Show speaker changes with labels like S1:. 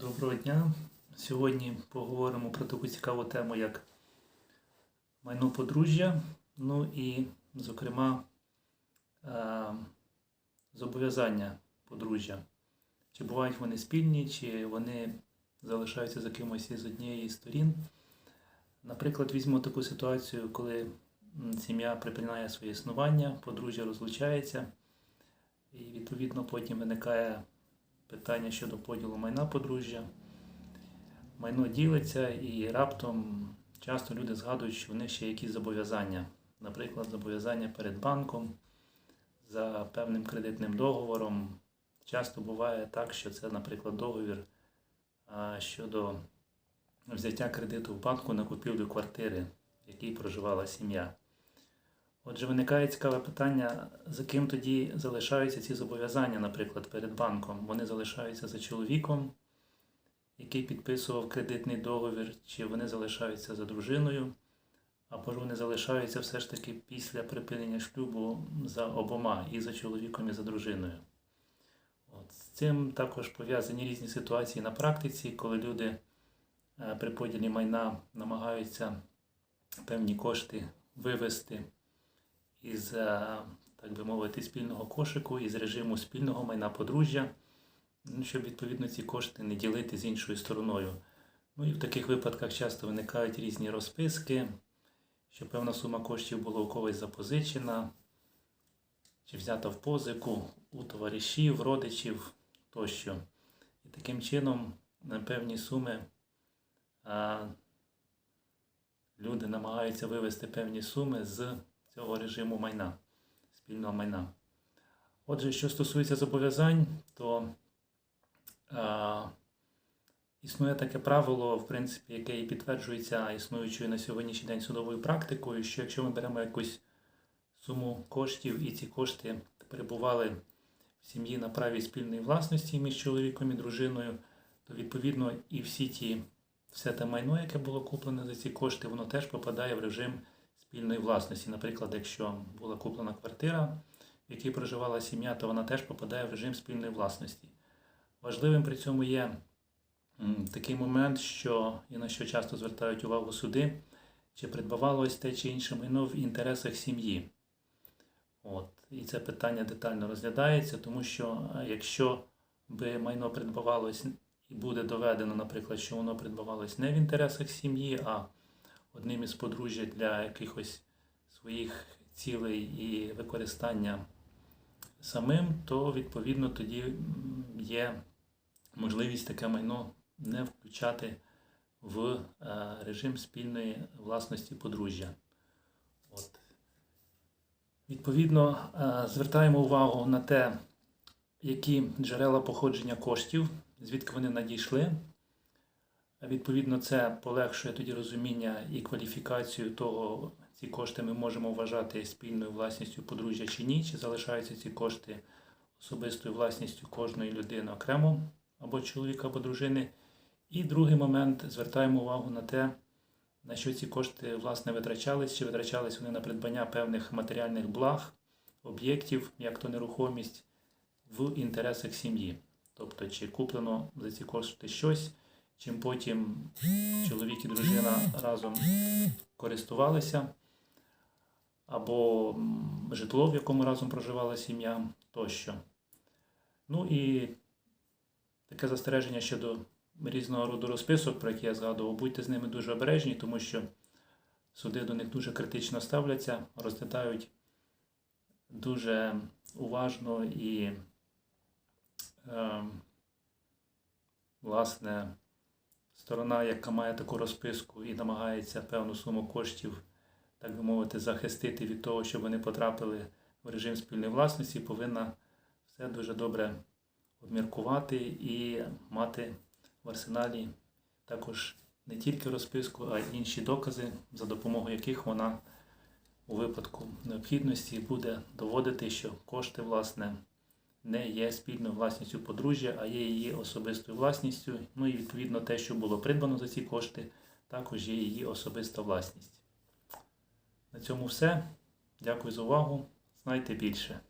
S1: Доброго дня. Сьогодні поговоримо про таку цікаву тему, як майно подружжя, ну і, зокрема, е, зобов'язання подружжя. Чи бувають вони спільні, чи вони залишаються за кимось із однієї із сторін. Наприклад, візьмемо таку ситуацію, коли сім'я припиняє своє існування, подружжя розлучається, і відповідно потім виникає питання щодо поділу майна подружжя. Майно ділиться і раптом часто люди згадують, що в них ще якісь зобов'язання. Наприклад, зобов'язання перед банком за певним кредитним договором. Часто буває так, що це, наприклад, договір щодо взяття кредиту в банку на купівлю квартири, в якій проживала сім'я. Отже, виникає цікаве питання, за ким тоді залишаються ці зобов'язання, наприклад, перед банком. Вони залишаються за чоловіком, який підписував кредитний договір, чи вони залишаються за дружиною, або ж вони залишаються все ж таки після припинення шлюбу за обома, і за чоловіком, і за дружиною. От. З цим також пов'язані різні ситуації на практиці, коли люди е, при поділі майна намагаються певні кошти вивести із, е, так би мовити, спільного кошику, із режиму спільного майна подружжя, ну, щоб відповідно ці кошти не ділити з іншою стороною. Ну і в таких випадках часто виникають різні розписки, що певна сума коштів була у когось запозичена, чи взята в позику у товаришів, родичів тощо. І таким чином на певні суми а, люди намагаються вивести певні суми з цього режиму майна, спільного майна. Отже, що стосується зобов'язань, то а, існує таке правило, в принципі, яке і підтверджується існуючою на сьогоднішній день судовою практикою, що якщо ми беремо якусь суму коштів і ці кошти перебували в сім'ї на праві спільної власності між чоловіком і дружиною, то відповідно і всі ті, все те майно, яке було куплене за ці кошти, воно теж попадає в режим спільної власності. Наприклад, якщо була куплена квартира, в якій проживала сім'я, то вона теж попадає в режим спільної власності. Важливим при цьому є такий момент, що і на що часто звертають увагу суди, чи придбавалось те чи інше майно в інтересах сім'ї. От. І це питання детально розглядається, тому що е, якщо би майно придбавалось і буде доведено, наприклад, що воно придбавалось не в інтересах сім'ї, а одним із подружжя для якихось своїх цілей і використання самим, то відповідно тоді є можливість таке майно не включати в е, режим спільної власності подружжя. От. Відповідно, е, звертаємо увагу на те, які джерела походження коштів, звідки вони надійшли. Відповідно, це полегшує тоді розуміння і кваліфікацію того, ці кошти ми можемо вважати спільною власністю подружжя чи ні, чи залишаються ці кошти особистою власністю кожної людини окремо, або чоловіка, або дружини. І другий момент звертаємо увагу на те, на що ці кошти власне витрачались, чи витрачались вони на придбання певних матеріальних благ, об'єктів, як то нерухомість, в інтересах сім'ї. Тобто, чи куплено за ці кошти щось, чим потім чоловік і дружина разом користувалися, або житло, в якому разом проживала сім'я, тощо. Ну і таке застереження щодо різного роду розписок, про які я згадував, будьте з ними дуже обережні, тому що суди до них дуже критично ставляться, розглядають дуже уважно і, е, власне, сторона, яка має таку розписку і намагається певну суму коштів, так би мовити, захистити від того, щоб вони потрапили в режим спільної власності, повинна все дуже добре обміркувати і мати в арсеналі також не тільки розписку, а й інші докази, за допомогою яких вона у випадку необхідності буде доводити, що кошти, власне, не є спільною власністю подружжя, а є її особистою власністю. Ну і відповідно те, що було придбано за ці кошти, також є її особиста власність. На цьому все. Дякую за увагу. Знайте більше.